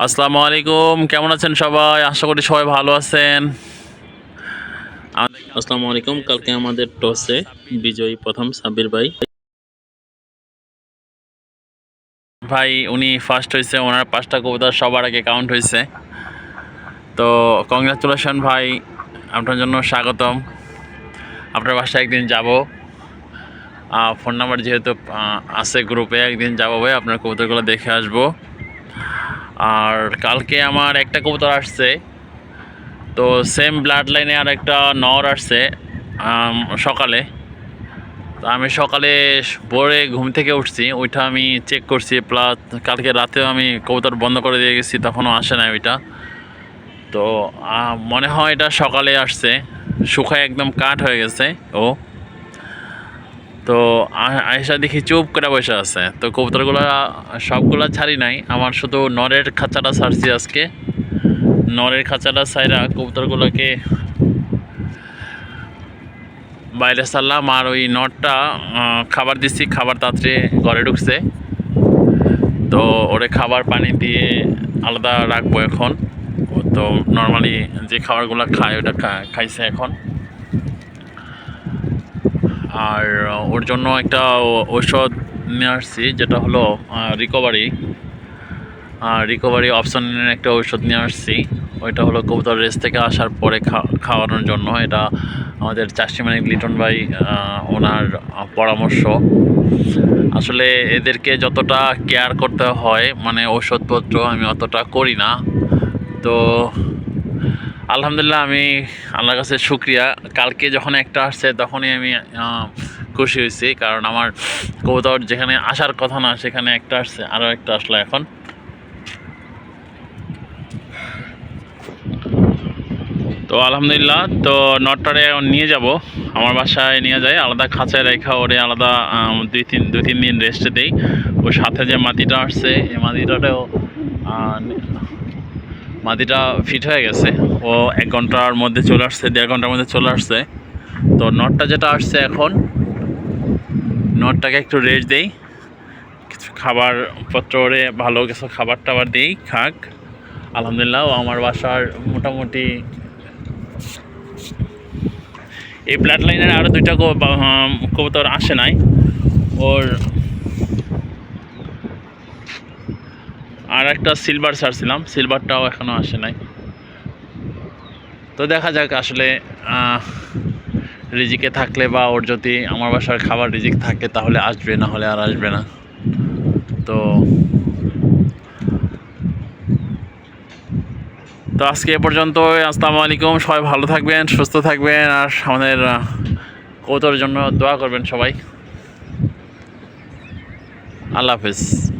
আসসালামু আলাইকুম কেমন আছেন সবাই? আশা করি সবাই ভালো আছেন। আসসালামু আলাইকুম কালকে আমাদের টসে বিজয়ী প্রথম সাব্বির ভাই। ভাই উনি ফার্স্ট হয়েছে ওনার পাঁচটা কবিতা সবার আগে কাউন্ট হয়েছে তো কংগ্রাচুলেশন ভাই আপনার জন্য স্বাগতম। আপনার বাসায় একদিন যাব। ফোন নাম্বার যেহেতু আছে গ্রুপে একদিন যাব ভাই আপনার কবিতাগুলো দেখে আসব। আর কালকে আমার একটা কবুতর আসছে। তো সেম ব্লাড লাইনে আর একটা নর আসছে সকালে। তো আমি সকালে ভোরে ঘুম থেকে উঠছি ওইটা আমি চেক করছি প্লাস কালকে রাতেও আমি কবুতর বন্ধ করে দিয়ে গেছি, তখনও আসে না ওইটা। তো মনে হয় এটা সকালে আসছে, শুকায় একদম কাঠ হয়ে গেছে, ও। তো আ- আয়েশা দেখি চুপ করে বসে আছে। তো কবুতরগুলো সবগুলা ছাড়ি নাই। আমার শুধু নরের খাঁচাটা ছাড়ছি আজকে। নরের খাঁচাটা ছাইরা কবুতরগুলোকে বাইরে ছাড়লাম আর ওই নটটা খাবার দিচ্ছি খাবার তাড়াতাড়ি ঘরে ঢুকছে। তো ওরে খাবার পানি দিয়ে আলাদা রাখব এখন। তো নর্মালি যে খাবারগুলো খায় ওটা খাইছে এখন। আর ওর জন্য একটা ঔষধ নিয়ে আসছি, যেটা হলো রিকভারি রিকভারি অপশানের একটা ঔষধ নিয়ে আসছি। ওইটা হলো কবুতর রেস থেকে আসার পরে খাওয়ানোর জন্য। এটা আমাদের চাষি মানিক লিটন ভাই ওনার পরামর্শ। আসলে এদেরকে যতটা কেয়ার করতে হয় মানে ওষুধপত্র আমি অতটা করি না। তো আলহামদুলিল্লাহ, আমি আল্লাহর কাছে শুক্রিয়া। কালকে যখন একটা আসছে, তখনই আমি খুশি হয়েছি। কারণ আমার কবুতর যেখানে আসার কথা না, সেখানে একটা আসছে আরও একটা আসলো এখন। তো আলহামদুলিল্লাহ, তো নটটারে নিয়ে যাব। আমার বাসায় নিয়ে যাই আলাদা খাঁচায় রেখা, ওরে আলাদা দুই তিন দুই তিন দিন রেস্টে দেই। ও সাথে যে মাটিটা আসছে, এই মাটিটাও মাটিটা ফিট হয়ে গেছে। ও এক ঘণ্টার মধ্যে চলে আসছে, দেড় ঘণ্টার মধ্যে চলে আসছে। তো নটটা যেটা আসছে এখন নটটাকে একটু রেস্ট দেই। কিছু খাবার পত্র ভালো কিছু খাবার টাবার দিই, খাক। আলহামদুলিল্লাহ আমার বাসার মোটামুটি এই ব্লাড লাইনের আরও দুইটা কবুতর আসে নাই। ওর আর একটা সিলভার ছাড়ছিলাম সিলভারটাও এখনও আসে নাই। তো দেখা যাক আসলে রিজিকে থাকলে বা ওর যদি আমার বাসার খাবার রিজিক থাকে তাহলে আসবে, না হলে আর আসবে না। তো তো আজকে এ পর্যন্ত, আসসালামু আলাইকুম, সবাই ভালো থাকবেন, সুস্থ থাকবেন, আর আমাদের কৌতর জন্য দোয়া করবেন সবাই। আল্লাহ হাফিজ।